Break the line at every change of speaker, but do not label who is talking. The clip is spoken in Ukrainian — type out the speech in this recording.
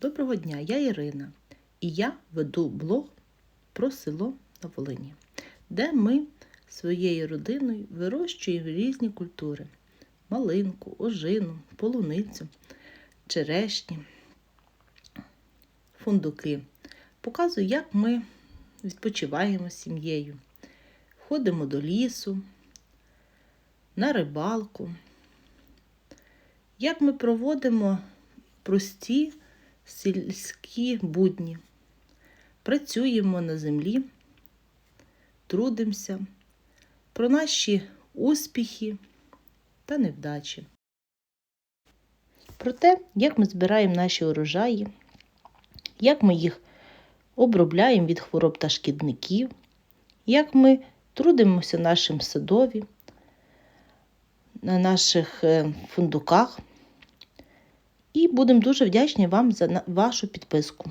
Доброго дня, я Ірина, і я веду блог про село на Волині, де ми своєю родиною вирощуємо різні культури: малинку, ожину, полуницю, черешні, фундуки. Показую, як ми відпочиваємо з сім'єю, ходимо до лісу, на рибалку. Як ми проводимо прості сільські будні, працюємо на землі, трудимося, про наші успіхи та невдачі. Про те, як ми збираємо наші урожаї, як ми їх обробляємо від хвороб та шкідників, як ми трудимося в нашому садові, на наших е, фундуках. І будемо дуже вдячні вам за вашу підписку.